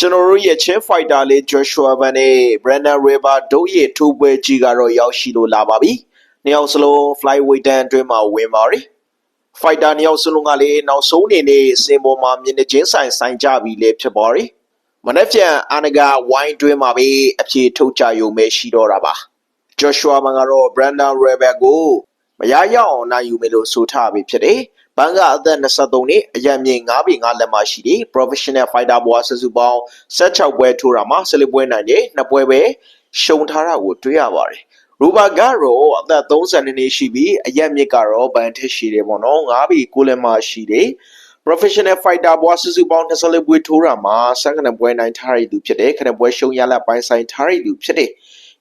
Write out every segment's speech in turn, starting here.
ကျွန်တော်တို့ရဲ့ချင်းဖိုက်တာလေး Joshua Ban နဲ့ Brandon River တို့ရဲ့ထိုးပွဲကြီးကတော့ရောက်ရှိလို့လာပါပြီ။နှစ်ယောက်စလုံး flyweight တန်းအတွင်းမှာဝင်ပါရီ။ fighter နှစ်ယောက်စလုံးကလည်းနောက်ဆုံးအနေနဲ့စင်ပေါ်မှာမျက်နှာချင်းဆိုင်ဆိုင်ကြပြီလေဖြစ်ပါရီ။မနေ့ပြန်အာနဂါဝိုင်းတွင်းမှာပဲအပြေထုတ်ကြရုံပဲရှိတော့တာပါ။ Joshua Ban ကတော့ Brandon River ကိုမရရအောင်နိုင်ယူမယ်လို့ဆိုထားပြီဖြစ်တယ်။ ဘန်ကအသက်23နှစ်အရန်မြေ9ပေ9လက်မရှိတဲ့ professional fighter ဘွားဆစုပေါင်း16ပွဲထိုးတာမှာဆလစ်ပွဲနိုင်တဲ့နှစ်ပွဲပဲရှုံထားတာကိုတွေ့ရပါတယ်။ရူဘာကတော့အသက်32နှစ်ရှိပြီးအရက်မြစ်ကတော့ဘန်ထက်ရှိတယ်ပေါ့နော်9ပေ9လက်မရှိတယ် professional fighter ဘွားစုစုပေါင်း24ပွဲထိုးတာမှာ7ပွဲနိုင်ထားရသူဖြစ်တယ်ခဏပွဲရှုံးရလက်ပိုင်းဆိုင်ထားရသူဖြစ်တယ်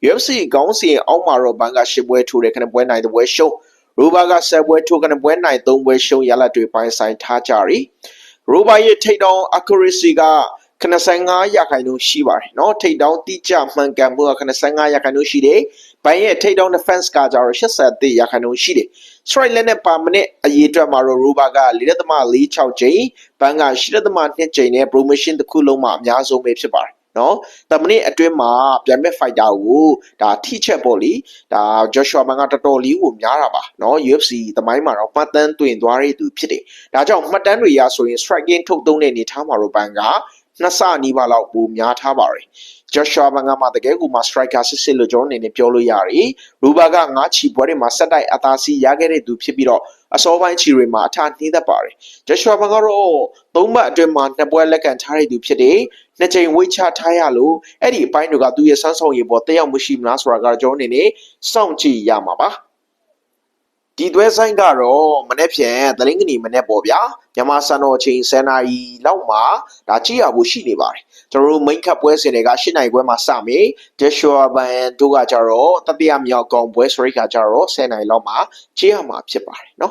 UFC ကောင်းစီအောက်မှာတော့ဘန်က10ပွဲထိုးတယ်ခဏပွဲနိုင်တဲ့ပွဲရှုံး ရိုဘာက10ပွဲထိုးခဏပွဲနိုင်3ပွဲရှုံးရလက်တွေပိုင်းဆိုင်ထားကြရီရိုဘာရဲ့ထိတ်တောင်း accuracy က95ရာခိုင်နှုန်းရှိပါတယ်เนาะထိတ်တောင်းတိကျမှန်ကန်မှုက95ရာခိုင်နှုန်းရှိတယ်ဘန်ရဲ့ထိတ်တောင်း defense ကကြတော့83ရာခိုင်နှုန်းရှိတယ် strike လက်နဲ့ပါမနစ်အရေးအတွက်မှာတော့ rover က4.46ချိန်ဘန်က8.2ချိန်နဲ့ promotion တစ်ခုလုံးမှာအများဆုံးပဲဖြစ်ပါတယ် နော်တမနစ်အတွင်းမှာပြန်မဲ့ fighter ကိုဒါထိချက်ပေါ့လေဒါ Joshua Man ကတော်တော်လေးကိုများတာပါနော် UFC သမိုင်းမှာတော့မှတ်တမ်းတွင်သွားတဲ့သူဖြစ်တယ်ဒါကြောင့်မှတ်တမ်းတွေရဆိုရင် striking ထုတ်သုံးတဲ့အနေထားမှာတော့ဘန်က နှစ်ဆနီးပါးလောက်ပိုများထားပါတယ် Joshua Ban ကမှတကယ်ကိုမှ striker စစ်စစ်လို့ကျွန်တော်အနေနဲ့ပြောလို့ရတယ်။ရူဘာကငါးချီပွဲတွေမှာဆက်တိုက်အသာစီးရခဲ့တဲ့သူဖြစ်ပြီးတော့အစောပိုင်းချီတွေမှာအထနှင်းသက်ပါတယ်။ Joshua Ban ကတော့သုံးပတ်အတွင်းမှာနှစ်ပွဲလက်ကန်ထားတဲ့သူဖြစ်တယ်။နှစ်ချိန်ဝိတ်ချထားရလို့အဲ့ဒီအပိုင်းတွေကသူ့ရဲ့စမ်းဆောင်ရည်ပေါ်တက်ရောက်မှုရှိမလားဆိုတာကတော့ကျွန်တော်အနေနဲ့စောင့်ကြည့်ရမှာပါ။ ဒီတွဲဆိုင်ကတော့မနေ့ပြန်သလင်းကနီမနေ့ပေါ့ဗျာမြန်မာစံတော်ချိန်10နာရီလောက်မှာဒါကြည့်ရဖို့ရှိနေပါတယ်ကျွန်တော်တို့ main cup ပွဲစဉ်တွေက8နာရီခွဲမှာစမယ် Joshua Ban တို့ကကြတော့တတိယမြောက်ကောင်ပွဲဆိုရိတ်ကကြတော့10နာရီလောက်မှာကြည့်ရမှာဖြစ်ပါတယ်နော်